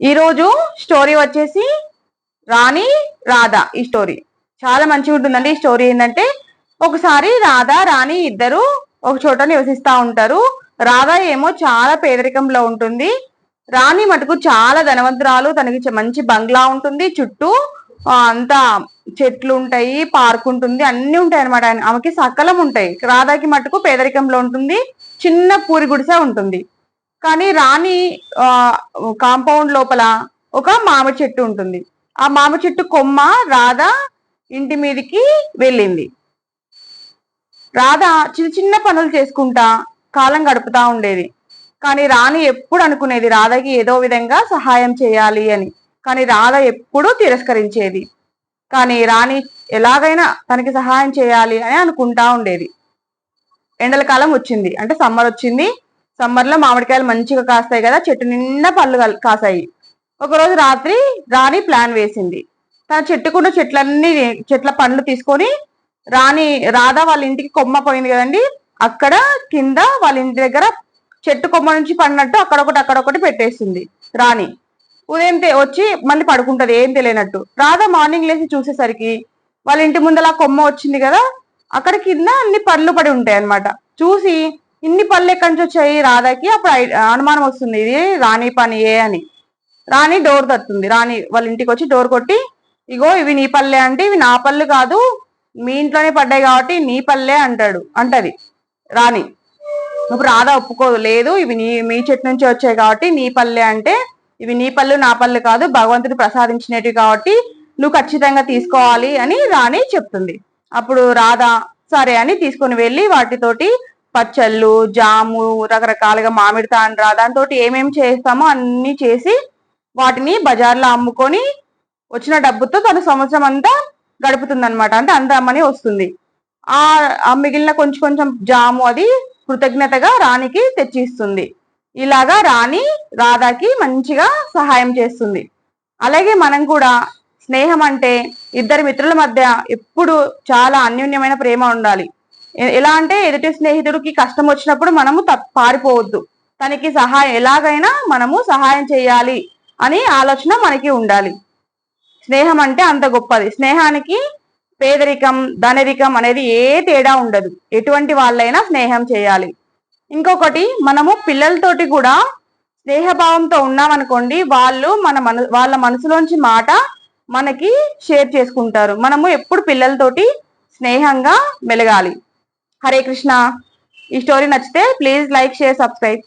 ఈరోజు స్టోరీ వచ్చేసి రాణి రాధ ఈ స్టోరీ చాలా మంచిగా ఉంటుందండి ఈ స్టోరీ ఏంటంటే ఒకసారి రాధ రాణి ఇద్దరు ఒక చోట నివసిస్తూ ఉంటారు. రాధ ఏమో చాలా పేదరికంలో ఉంటుంది. రాణి మటుకు చాలా ధనవంతురాలు తనకి మంచి బంగ్లా ఉంటుంది. చుట్టూ అంతా చెట్లు ఉంటాయి పార్క్ ఉంటుంది అన్ని ఉంటాయి అనమాట ఆమెకి సకలం ఉంటాయి. రాధాకి మటుకు పేదరికంలో ఉంటుంది. చిన్న పూరి గుడిసె ఉంటుంది. కానీ రాణి కాంపౌండ్ లోపల ఒక మామిడి చెట్టు ఉంటుంది. ఆ మామిడి చెట్టు కొమ్మ రాధ ఇంటి మీదకి వెళ్ళింది. రాధ చిన్న చిన్న పనులు చేసుకుంటా కాలం గడుపుతా ఉండేది. కానీ రాణి ఎప్పుడు అనుకునేది రాధకి ఏదో విధంగా సహాయం చేయాలి అని. కానీ రాధ ఎప్పుడూ తిరస్కరించేది. కానీ రాణి ఎలాగైనా తనకి సహాయం చేయాలి అని అనుకుంటా ఉండేది. ఎండల కాలం వచ్చింది. అంటే సమ్మర్ వచ్చింది. సమ్మర్లో మామిడికాయలు మంచిగా కాస్తాయి కదా చెట్టు నిండా పళ్ళు కాసాయి. ఒకరోజు రాత్రి రాణి ప్లాన్ వేసింది. తన చెట్టుకున్న చెట్లన్నీ చెట్ల పండ్లు తీసుకొని రాణి రాధ వాళ్ళ ఇంటికి కొమ్మ పోయింది కదండి. అక్కడ కింద వాళ్ళ ఇంటి దగ్గర చెట్టు కొమ్మ నుంచి పడినట్టు అక్కడొకటి అక్కడొకటి పెట్టేస్తుంది రాణి. ఉదయం వచ్చి మళ్ళీ పడుకుంటది ఏం తెలియనట్టు. రాధ మార్నింగ్ లేచి చూసేసరికి వాళ్ళ ఇంటి ముందల కొమ్మ వచ్చింది కదా అక్కడ కింద అన్ని పళ్ళు పడి ఉంటాయి అన్నమాట చూసి ఇన్ని పళ్ళు ఎక్కడి నుంచి వచ్చాయి రాధాకి అప్పుడు అనుమానం వస్తుంది ఇది రాణి ఏ అని. రాణి డోర్ తట్టుతుంది రాణి వాళ్ళ ఇంటికి వచ్చి డోర్ కొట్టి ఇగో ఇవి నీ పల్లె అంటే ఇవి నా పళ్ళు కాదు మీ ఇంట్లోనే పడ్డాయి కాబట్టి నీ పల్లె అంటాడు అంటది రాణి. ఇప్పుడు రాధ ఒప్పుకోదు లేదు ఇవి నీ మీ చెట్టు నుంచి వచ్చాయి కాబట్టి నీ పల్లె అంటే ఇవి నీ పళ్ళు నా పళ్ళు కాదు భగవంతుడు ప్రసాదించినవి కాబట్టి నువ్వు ఖచ్చితంగా తీసుకోవాలి అని రాణి చెప్తుంది. అప్పుడు రాధ సరే అని తీసుకొని వెళ్ళి వాటితోటి పచ్చళ్ళు జాము రకరకాలుగా మామిడి తాండ్రా దాంతో ఏమేమి చేస్తామో అన్నీ చేసి వాటిని బజార్లో అమ్ముకొని వచ్చిన డబ్బుతో తన సంవత్సరం అంతా గడుపుతుంది అనమాట అంటే అంత వస్తుంది. ఆ మిగిలిన కొంచెం కొంచెం జాము అది కృతజ్ఞతగా రాణికి తెచ్చి ఇస్తుంది ఇలాగా రాణి రాధాకి మంచిగా సహాయం చేస్తుంది. అలాగే మనం కూడా స్నేహం అంటే ఇద్దరు మిత్రుల మధ్య ఎప్పుడు చాలా అన్యోన్యమైన ప్రేమ ఉండాలి. ఎలా అంటే ఎదుటి స్నేహితుడికి కష్టం వచ్చినప్పుడు మనము పారిపోవద్దు. తనకి సహాయం ఎలాగైనా మనము సహాయం చేయాలి అని ఆలోచన మనకి ఉండాలి. స్నేహం అంటే అంత గొప్పది. స్నేహానికి పేదరికం ధనరికం అనేది ఏ తేడా ఉండదు. ఎటువంటి వాళ్ళైనా స్నేహం చేయాలి. ఇంకొకటి మనము పిల్లలతోటి కూడా స్నేహభావంతో ఉన్నామనుకోండి వాళ్ళు మన మన వాళ్ళ మనసులోంచి మాట మనకి షేర్ చేసుకుంటారు. మనము ఎప్పుడు పిల్లలతోటి స్నేహంగా మెలగాలి. హరే కృష్ణ ఈ స్టోరీ నచ్చితే ప్లీజ్ లైక్ షేర్ సబ్స్క్రైబ్.